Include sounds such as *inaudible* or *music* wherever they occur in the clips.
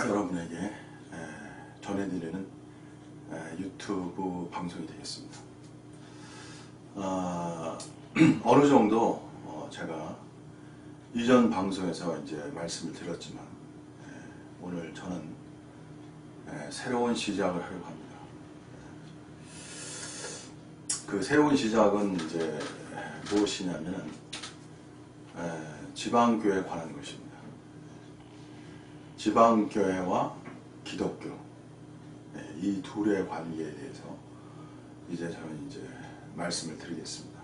여러분에게 에, 전해드리는 에, 유튜브 방송이 되겠습니다. 아, *clears throat* 어느 정도 어, 제가 이전 방송에서 이제 말씀을 드렸지만 에, 오늘 저는 에, 새로운 시작을 하려고 합니다. 그 새로운 시작은 이제 무엇이냐면은 에, 지방교회에 관한 것입니다. 지방교회와 기독교 에, 이 둘의 관계에 대해서 이제 저는 이제 말씀을 드리겠습니다.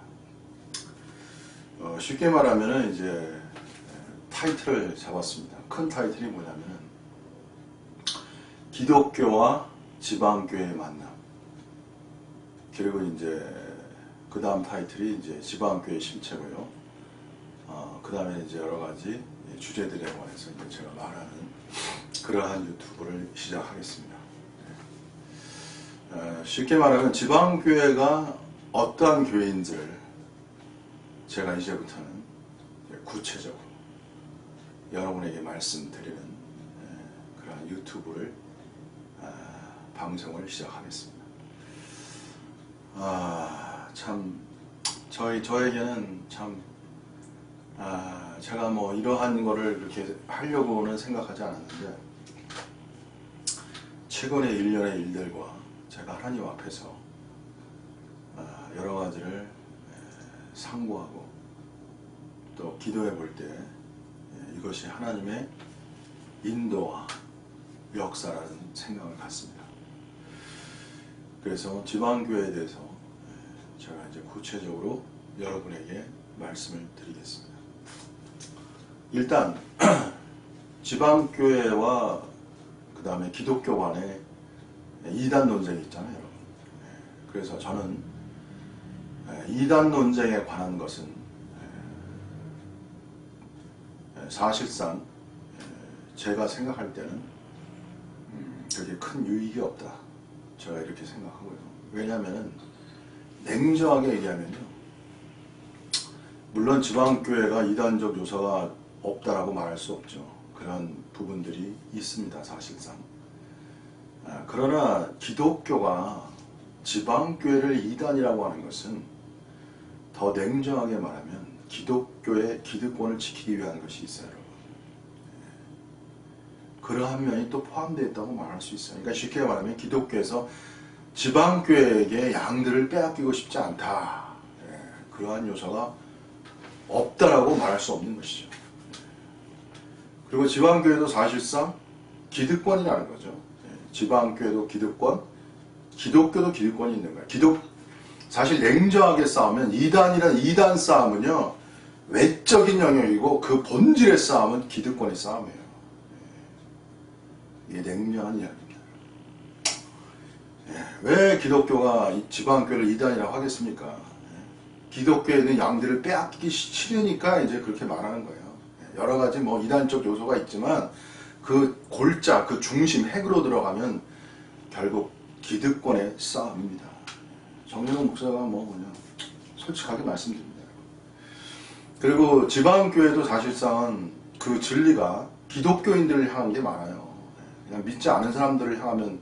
어, 쉽게 말하면은 이제 에, 타이틀을 잡았습니다. 큰 타이틀이 뭐냐면은 기독교와 지방교회의 만남. 그리고 이제 그 다음 타이틀이 이제 지방교회 실체고요. 어, 그 다음에 이제 여러 가지 주제들에 관해서 이제 제가 말하는 그러한 유튜브를 시작하겠습니다. 네. 어, 쉽게 말하면 지방교회가 어떠한 교회인지를 제가 이제부터는 이제 구체적으로 여러분에게 말씀드리는 예, 그러한 유튜브를 아, 방송을 시작하겠습니다. 아, 참, 저희, 저에게는 참, 아, 제가 뭐 이러한 거를 이렇게 하려고는 생각하지 않았는데, 최근의 일련의 일들과 제가 하나님 앞에서 아, 여러 가지를 에, 상고하고 또 기도해 볼 때 이것이 하나님의 인도와 역사라는 생각을 갖습니다. 그래서 지방교회에 대해서 제가 이제 구체적으로 여러분에게 말씀을 드리겠습니다. 일단 *clears throat* 지방교회와 그 다음에 기독교 간의 이단 논쟁이 있잖아요, 여러분. 그래서 저는 이단 논쟁에 관한 것은 사실상 제가 생각할 때는 음, 그렇게 큰 유익이 없다. 제가 이렇게 생각하고요. 왜냐하면 냉정하게 얘기하면요. 물론 지방교회가 이단적 요소가 없다라고 말할 수 없죠. 그런 부분들이 있습니다. 사실상. 아, 그러나 기독교가 지방교회를 이단이라고 하는 것은 더 냉정하게 말하면 기독교의 기득권을 지키기 위한 것이 있어요. 여러분. 그러한 면이 또 포함되어 있다고 말할 수 있어요. 그러니까 쉽게 말하면 기독교에서 지방교회에게 양들을 빼앗기고 싶지 않다. 예, 그러한 요소가 없다라고 말할 수 없는 것이죠. 그리고 지방교회도 사실상 기득권이라는 거죠. 예, 지방교회도 기득권, 기독교도 기득권이 있는 거예요. 기독, 사실 냉정하게 싸우면 이단이란 이단 싸움은요, 외적인 영역이고 그 본질의 싸움은 기득권의 싸움이에요. 이게 냉정한 이야기입니다. 예, 왜 기독교가 이 지방교를 이단이라고 하겠습니까? 예, 기독교에 있는 양들을 빼앗기기 싫으니까 이제 그렇게 말하는 거예요. 예, 여러 가지 뭐 이단적 요소가 있지만 그 골자, 그 중심, 핵으로 들어가면 결국 기득권의 싸움입니다. 정연호 목사가 뭐 그냥 솔직하게 말씀드립니다. 그리고 지방교회도 사실상은 그 진리가 기독교인들을 향한 게 많아요. 그냥 믿지 않은 사람들을 향하면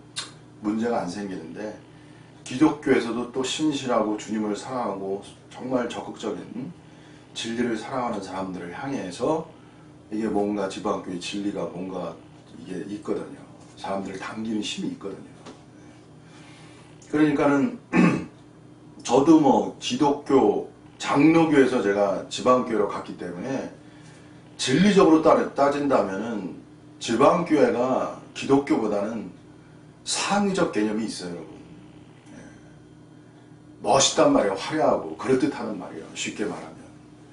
문제가 안 생기는데 기독교에서도 또 신실하고 주님을 사랑하고 정말 적극적인 진리를 사랑하는 사람들을 향해서 이게 뭔가 지방교회 진리가 뭔가 이게 있거든요. 사람들을 당기는 힘이 있거든요. 그러니까는 *clears throat* 저도 뭐 기독교 장로교에서 제가 지방교회로 갔기 때문에 진리적으로 따- 따진다면은 지방교회가 기독교보다는 상위적 개념이 있어요, 여러분. 예. 멋있단 말이에요. 화려하고 그럴듯하단 말이에요. 쉽게 말하면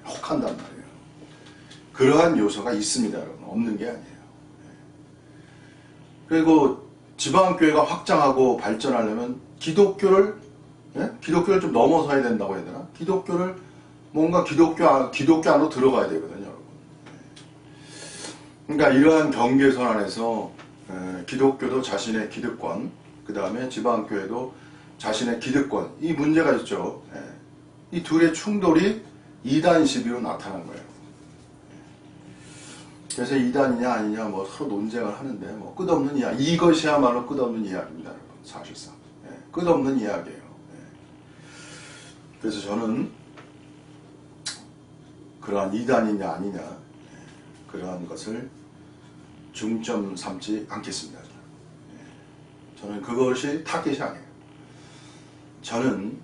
혹한단 말이에요. 그러한 요소가 있습니다, 여러분. 없는 게 아니에요. 예. 그리고 지방교회가 확장하고 발전하려면 기독교를 예? 기독교를 좀 넘어서야 된다고 해야 되나? 기독교를 뭔가 기독교 안, 기독교 안으로 들어가야 되거든요, 여러분. 예. 그러니까 이러한 경계선 안에서 에, 기독교도 자신의 기득권, 그 다음에 지방교회도 자신의 기득권, 이 문제가 있죠. 예. 이 둘의 충돌이 이단 시비로 나타난 거예요. 그래서 이단이냐 아니냐 뭐 서로 논쟁을 하는데 뭐 끝없는 이야기 이것이야말로 끝없는 이야기입니다 여러분 사실상. 예, 끝없는 이야기예요. 예. 그래서 저는 그러한 이단이냐 아니냐 예, 그러한 것을 중점 삼지 않겠습니다. 예, 저는 그것이 타겟이 아니에요. 저는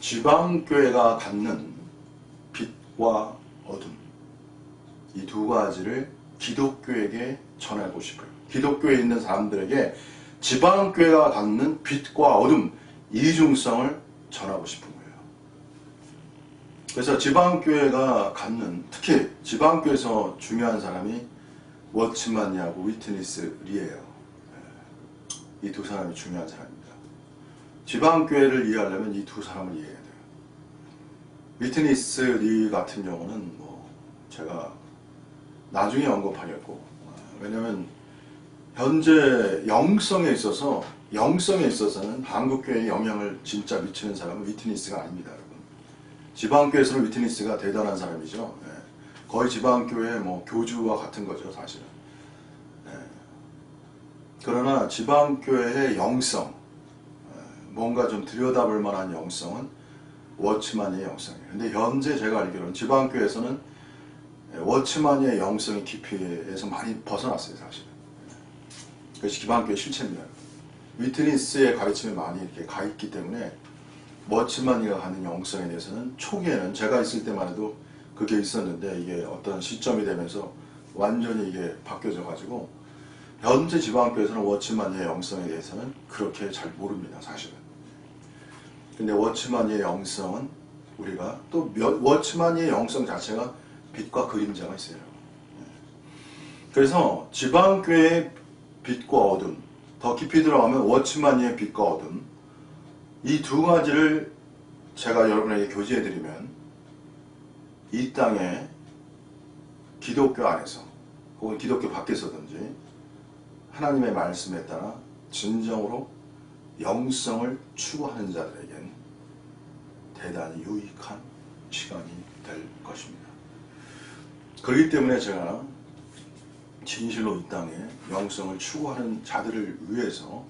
지방교회가 갖는 빛과 어둠 이 두 가지를 기독교에게 전하고 싶어요. 기독교에 있는 사람들에게 지방교회가 갖는 빛과 어둠, 이중성을 전하고 싶은 거예요. 그래서 지방교회가 갖는, 특히 지방교회에서 중요한 사람이 워치만이하고 위트니스 리예요. 이 두 사람이 중요한 사람입니다. 지방교회를 이해하려면 이 두 사람을 이해해야 돼요. 위트니스 리 같은 경우는 뭐 제가 나중에 언급하려고. 왜냐면 현재 영성에 있어서 영성에 있어서는 한국교회에 영향을 진짜 미치는 사람은 위트니스가 아닙니다 여러분. 지방교회에서는 위트니스가 대단한 사람이죠. 예. 거의 지방교회 뭐 교주와 같은 거죠 사실은. 예. 그러나 지방교회의 영성 예, 뭔가 좀 들여다볼 만한 영성은 워치만의 영성이에요. 근데 현재 제가 알기로는 지방교회에서는 워치만의 영성의 깊이에서 많이 벗어났어요, 사실은. 그것이 기반교의 실체입니다. 위트니스의 가르침에 많이 이렇게 가 있기 때문에 워치만이가 갖는 영성에 대해서는 초기에는 제가 있을 때만 해도 그게 있었는데 이게 어떤 시점이 되면서 완전히 이게 바뀌어져 가지고 현재 지방교에서는 워치만의 영성에 대해서는 그렇게 잘 모릅니다, 사실은. 근데 워치만의 영성은 우리가 또 몇- 워치만의 영성 자체가 빛과 그림자가 있어요. 그래서 지방교회의 빛과 어둠, 더 깊이 들어가면 워치만이의 빛과 어둠, 이 두 가지를 제가 여러분에게 교지해드리면 이 땅에 기독교 안에서 혹은 기독교 밖에서든지 하나님의 말씀에 따라 진정으로 영성을 추구하는 자들에겐 대단히 유익한 시간이 될 것입니다. 그렇기 때문에 제가 진실로 이 땅에 영성을 추구하는 자들을 위해서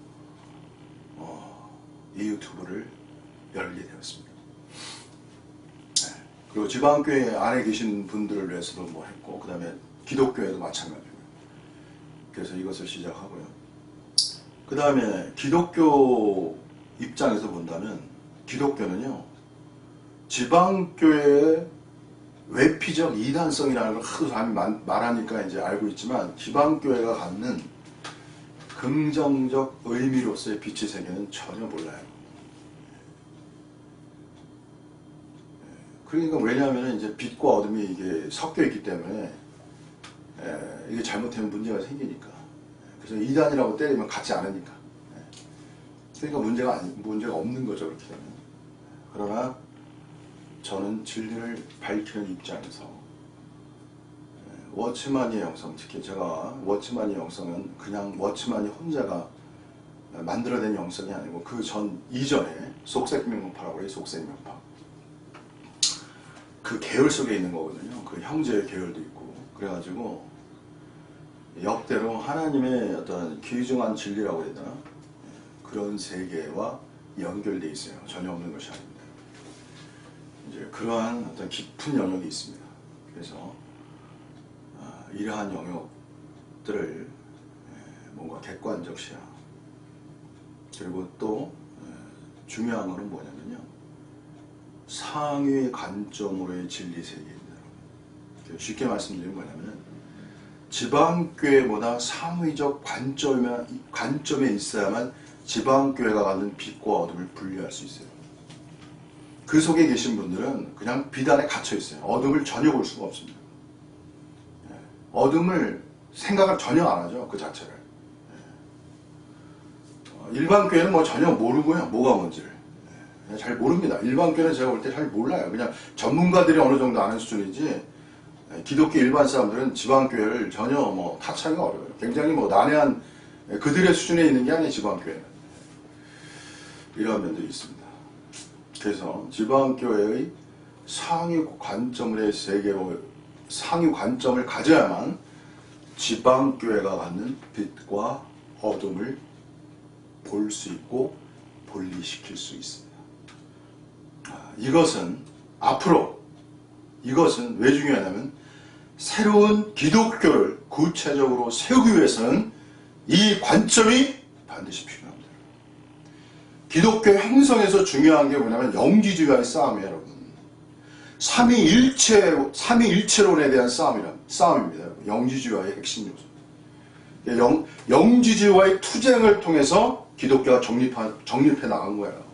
어, 이 유튜브를 열게 되었습니다. 네. 그리고 지방교회 안에 계신 분들을 위해서도 뭐 했고 그 다음에 기독교회도 마찬가지고요. 그래서 이것을 시작하고요. 그 다음에 기독교 입장에서 본다면 기독교는요 지방교회의 외피적 이단성이라는 걸 하도 사람이 만- 말하니까 이제 알고 있지만 지방교회가 갖는 긍정적 의미로서의 빛의 세계는 전혀 몰라요. 그러니까 왜냐하면 이제 빛과 어둠이 이게 섞여 있기 때문에 에, 이게 잘못되면 문제가 생기니까. 그래서 이단이라고 때리면 같지 않으니까. 예. 그러니까 문제가 아니, 문제가 없는 거죠 그렇게 되면. 그러나 저는 진리를 밝히는 입장에서 예, 워치만의 영성, 특히 제가 워치만의 영성은 그냥 워치만이 혼자가 만들어낸 영성이 아니고 그 전 이전에 속색명파라고 해요, 속색명파. 그 계열 속에 있는 거거든요. 그 형제의 계열도 있고. 그래가지고 역대로 하나님의 어떤 귀중한 진리라고 해야 되나? 예, 그런 세계와 연결돼 있어요. 전혀 없는 것이 아닙니다. 이제 그러한 어떤 깊은 영역이 있습니다. 그래서 아, 이러한 영역들을 에, 뭔가 객관적 시야 그리고 또 에, 중요한 것은 뭐냐면요 상위 관점으로의 진리 세계입니다. 여러분. 쉽게 말씀드리면 뭐냐면 지방교회보다 상위적 관점에, 관점에 있어야만 지방교회가 갖는 빛과 어둠을 분리할 수 있어요. 그 속에 계신 분들은 그냥 비단에 갇혀 있어요. 어둠을 전혀 볼 수가 없습니다. 예. 어둠을 생각을 전혀 안 하죠. 그 자체를. 예. 어, 일반 교회는 뭐 전혀 모르고요. 뭐가 뭔지를. 예. 잘 모릅니다. 일반 교회는 제가 볼 때 잘 몰라요. 그냥 전문가들이 어느 정도 아는 수준이지 예, 기독교 일반 사람들은 지방교회를 전혀 뭐 타치하기가 어려워요. 굉장히 뭐 난해한 예, 그들의 수준에 있는 게 아니에요. 지방교회는. 이러한 면들이 있습니다. 그래서 지방교회의 상위 관점의 세계로 상위 관점을 가져야만 지방교회가 갖는 빛과 어둠을 볼 수 있고 분리시킬 수 있습니다. 아, 이것은 앞으로 이것은 왜 중요하냐면 새로운 기독교를 구체적으로 세우기 위해서는 이 관점이 반드시 필요합니다. 기독교 형성에서 중요한 게 뭐냐면 영지주의와의 싸움이에요, 여러분. 삼위일체, 삼위일체론에 대한 싸움이라, 싸움입니다. 여러분. 영지주의와의 핵심 요소. 영, 영지주의와의 투쟁을 통해서 기독교가 정립하, 정립해 나간 거예요.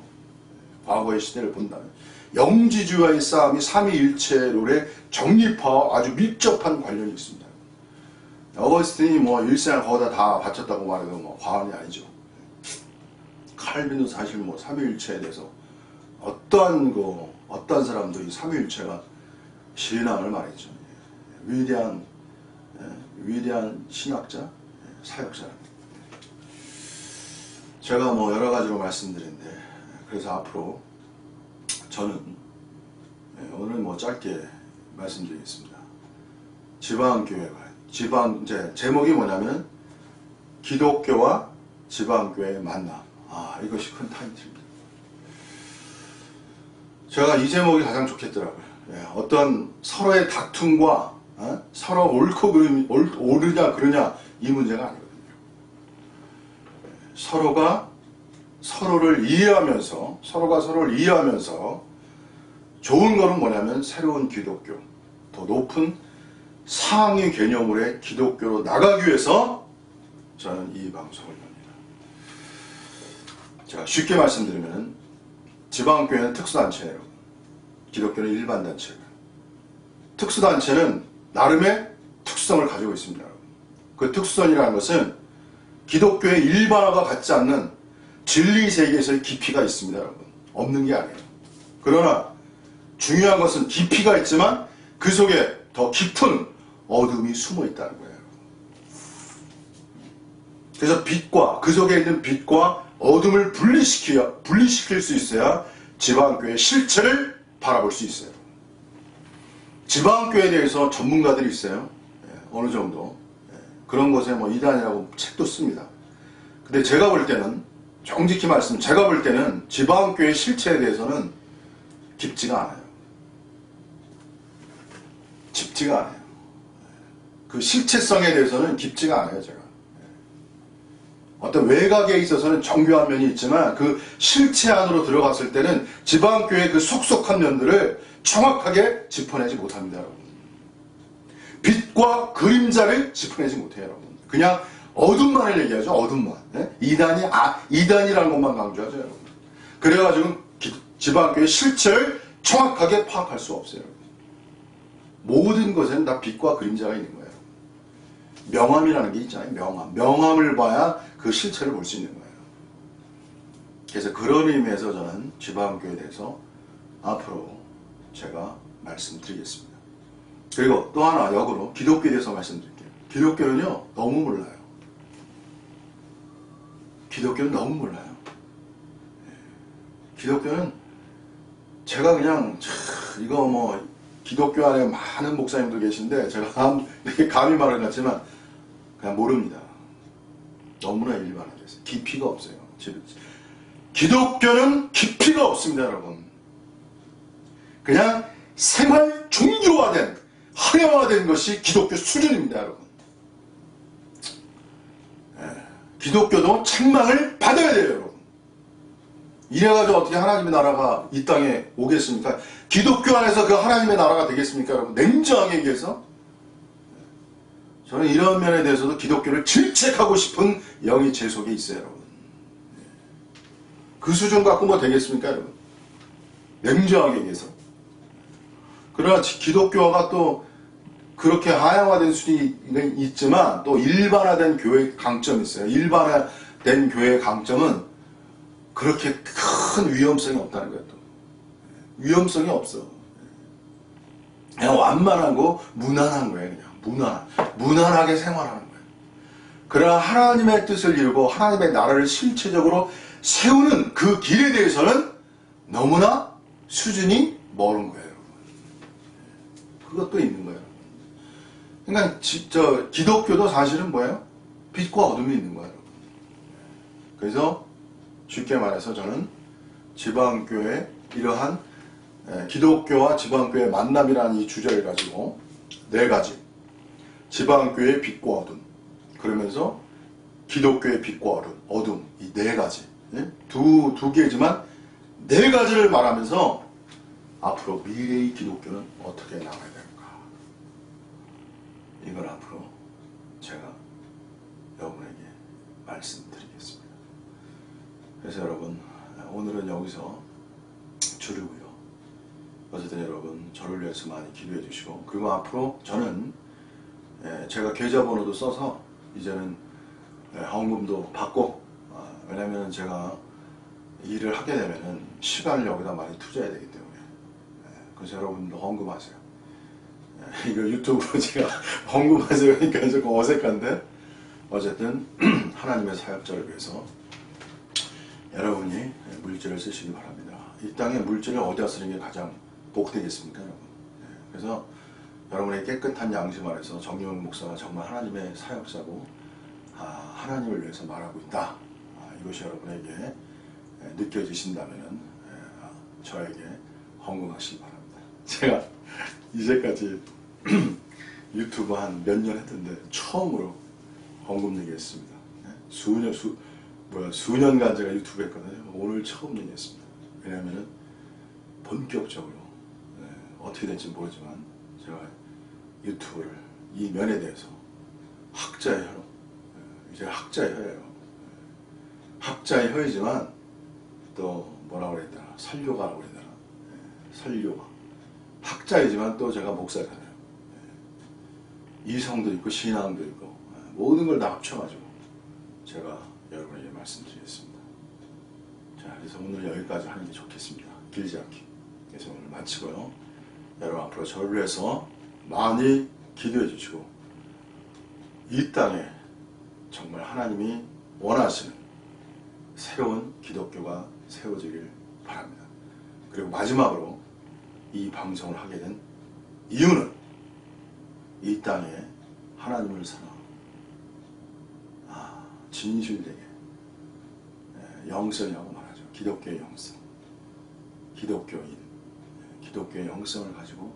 과거의 시대를 본다면. 영지주의와의 싸움이 삼위일체론의 정립화와 아주 밀접한 관련이 있습니다. 어거스틴이 뭐 일생을 거기다 다 바쳤다고 말해도 뭐 과언이 아니죠. 칼빈도 사실 뭐 삼위일체에 대해서 어떠한 그 어떤 사람도 이 삼위일체가 신앙을 말했죠. 예, 위대한 예, 위대한 신학자, 예, 사역자. 제가 뭐 여러 가지로 말씀드린데 그래서 앞으로 저는 예, 오늘 뭐 짧게 말씀드리겠습니다. 지방교회가 지방 이제 제목이 뭐냐면 기독교와 지방교회의 만남. 아 이것이 큰 타이틀입니다. 제가 이 제목이 가장 좋겠더라고요. 예, 어떤 서로의 다툼과 어? 서로 옳고 그르, 옳, 옳으냐 그르냐 이 문제가 아니거든요. 예, 서로가 서로를 이해하면서 서로가 서로를 이해하면서 좋은 거는 뭐냐면 새로운 기독교 더 높은 상위 개념으로의 기독교로 나가기 위해서 저는 이 방송을. 제가 쉽게 말씀드리면 지방교회는 특수단체예요. 기독교는 일반단체예요. 특수단체는 나름의 특수성을 가지고 있습니다. 그 특수성이라는 것은 기독교의 일반화가 갖지 않는 진리 세계에서의 깊이가 있습니다, 여러분. 없는 게 아니에요. 그러나 중요한 것은 깊이가 있지만 그 속에 더 깊은 어둠이 숨어 있다는 거예요. 그래서 빛과 그 속에 있는 빛과 어둠을 분리시켜 분리시킬 수 있어야 지방교회 실체를 바라볼 수 있어요. 지방교회에 대해서 전문가들이 있어요. 예, 어느 정도 예, 그런 것에 뭐 이단이라고 책도 씁니다. 근데 제가 볼 때는 정직히 말씀, 제가 볼 때는 지방교회 실체에 대해서는 깊지가 않아요. 깊지가 않아요. 그 실체성에 대해서는 깊지가 않아요, 제가. 어떤 외곽에 있어서는 정교한 면이 있지만 그 실체 안으로 들어갔을 때는 지방교회 그 속속한 면들을 정확하게 짚어내지 못합니다, 여러분. 빛과 그림자를 짚어내지 못해요, 여러분. 그냥 어둠만을 얘기하죠, 어둠만. 예? 이단이, 아, 이단이라는 것만 강조하죠, 여러분. 그래가지고 기- 지방교회 실체를 정확하게 파악할 수 없어요. 모든 것에는 다 빛과 그림자가 있는 거예요. 명암이라는 게 있잖아요. 명암. 명암을 봐야 그 실체를 볼 수 있는 거예요. 그래서 그런 의미에서 저는 지방교회에 대해서 앞으로 제가 말씀드리겠습니다. 그리고 또 하나 역으로 기독교에 대해서 말씀드릴게요. 기독교는요, 너무 몰라요. 기독교는 너무 몰라요. 예. 기독교는 제가 그냥 참 이거 뭐 기독교 안에 많은 목사님도 계신데 제가 감- *laughs* 감히 말을 같지만 그냥 모릅니다. 너무나 일반화돼서 깊이가 없어요. 지- 기독교는 깊이가 없습니다, 여러분. 그냥 생활 종교화된 하려화된 것이 기독교 수준입니다, 여러분. 예, 기독교도 책망을 받아야 돼요, 여러분. 이래가지고 어떻게 하나님의 나라가 이 땅에 오겠습니까? 기독교 안에서 그 하나님의 나라가 되겠습니까, 여러분? 냉정하게 얘기해서. 저는 이런 면에 대해서도 기독교를 질책하고 싶은 영이 제 속에 있어요, 여러분. 그 수준 갖고 뭐 되겠습니까, 여러분? 냉정하게 얘기해서. 그러나 지- 기독교가 또 그렇게 하향화된 수준이 있지만 또 일반화된 교회의 강점이 있어요. 일반화된 교회의 강점은 그렇게 큰 위험성이 없다는 거예요. 또. 위험성이 없어. 그냥 완만하고 무난한 거예요. 그냥 무난, 무난하게 생활하는 거예요. 그러나 하나님의 뜻을 이루고 하나님의 나라를 실체적으로 세우는 그 길에 대해서는 너무나 수준이 멀은 거예요. 그것도 있는 거예요. 그러니까 지- 저 기독교도 사실은 뭐예요? 빛과 어둠이 있는 거예요. 그래서 쉽게 말해서 저는 지방교회 이러한 에, 기독교와 지방교회 만남이라는 이 주제를 가지고 네 가지 지방교회의 빛과 어둠 그러면서 기독교의 빛과 어둠, 어둠 이네 가지 예? 두, 두 개지만 네 가지를 말하면서 앞으로 미래의 기독교는 어떻게 나가야 될까 이걸 앞으로 제가 여러분에게 말씀드리겠습니다. 그래서 여러분 오늘은 여기서 줄이고요. 어쨌든 여러분 저를 위해서 많이 기도해 주시고 그리고 앞으로 저는 예, 제가 계좌번호도 써서 이제는 예, 헌금도 받고 아, 왜냐하면 제가 일을 하게 되면은 시간을 여기다 많이 투자해야 되기 때문에 예, 그래서 여러분도 헌금하세요. 예, 이거 유튜브로 *laughs* 제가 헌금하세요 그러니까 조금 어색한데 어쨌든 *clears throat* 하나님의 사역자를 위해서 여러분이 물질을 쓰시기 바랍니다. 이 땅에 물질을 어디다 쓰는 게 가장 복되겠습니까, 여러분? 예, 그래서 여러분의 깨끗한 양심 안에서 정용 목사가 정말 하나님의 사역자고 아, 하나님을 위해서 말하고 있다. 아, 이것이 여러분에게 예, 느껴지신다면 저에게 헌금하시기 바랍니다. *laughs* 제가 이제까지 *clears throat* 유튜브 한 몇 년 했던데 처음으로 헌금 얘기했습니다. 예, 수년 수 뭐야 수년간 제가 유튜브 했거든요. 오늘 처음 얘기했습니다. 왜냐하면은 본격적으로 예, 어떻게 될지 모르지만 제가 유튜브를 이 면에 대해서 학자의 혀로 예, 이제 학자의 혀예요. 예, 학자의 혀이지만 또 뭐라고 되나 설교가라고 되나 예, 설교가 학자이지만 또 제가 목사잖아요. 예, 이성도 있고 신앙도 있고 예, 모든 걸 다 합쳐가지고 제가 여러분에게 말씀드리겠습니다. 자, 그래서 오늘 여기까지 하는 게 좋겠습니다. 길지 않게. 그래서 오늘 마치고요. 여러분 앞으로 저를 위해서 많이 기도해 주시고 이 땅에 정말 하나님이 원하시는 새로운 기독교가 세워지길 바랍니다. 그리고 마지막으로 이 방송을 하게 된 이유는 이 땅에 하나님을 사랑, 아, 진실되게 예, 영성이라고 말하죠. 기독교의 영성, 기독교인, 예, 기독교의 영성을 가지고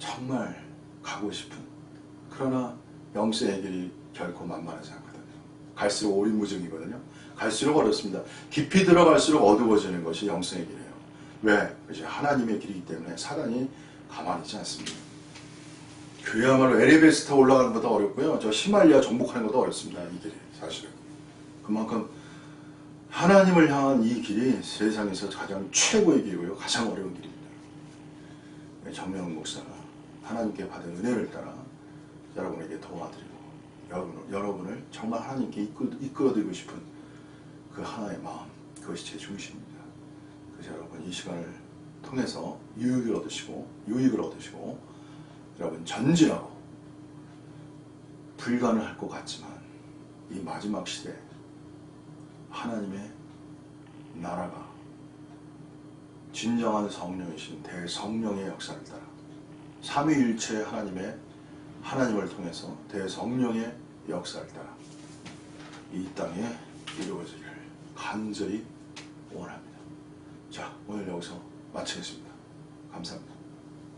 정말 가고 싶은 그러나 영성의 길이 결코 만만하지 않거든요. 갈수록 오리무중이거든요. 갈수록 어렵습니다. 깊이 들어갈수록 어두워지는 것이 영성의 길이에요. 왜? 그것이 하나님의 길이기 때문에 사단이 가만히 있지 않습니다. 에레베스트 타 올라가는 것도 어렵고요. 저 히말리아 정복하는 것도 어렵습니다. 이 길이 사실은. 그만큼 하나님을 향한 이 길이 세상에서 가장 최고의 길이고요. 가장 어려운 길입니다. 정명 목사가 하나님께 받은 은혜를 따라 여러분에게 도와드리고 여러분을, 여러분을 정말 하나님께 이끌, 이끌어 드리고 싶은 그 하나의 마음 그것이 제 중심입니다. 그래서 여러분 이 시간을 통해서 유익을 얻으시고 유익을 얻으시고 여러분 전진하고 불가능할 것 같지만 이 마지막 시대 하나님의 나라가 진정한 성령이신 대성령의 역사를 따라 삼위일체 하나님의 하나님을 통해서 대성령의 역사를 따라 이 땅에 이루어지기를 간절히 원합니다. 자, 오늘 여기서 마치겠습니다. 감사합니다.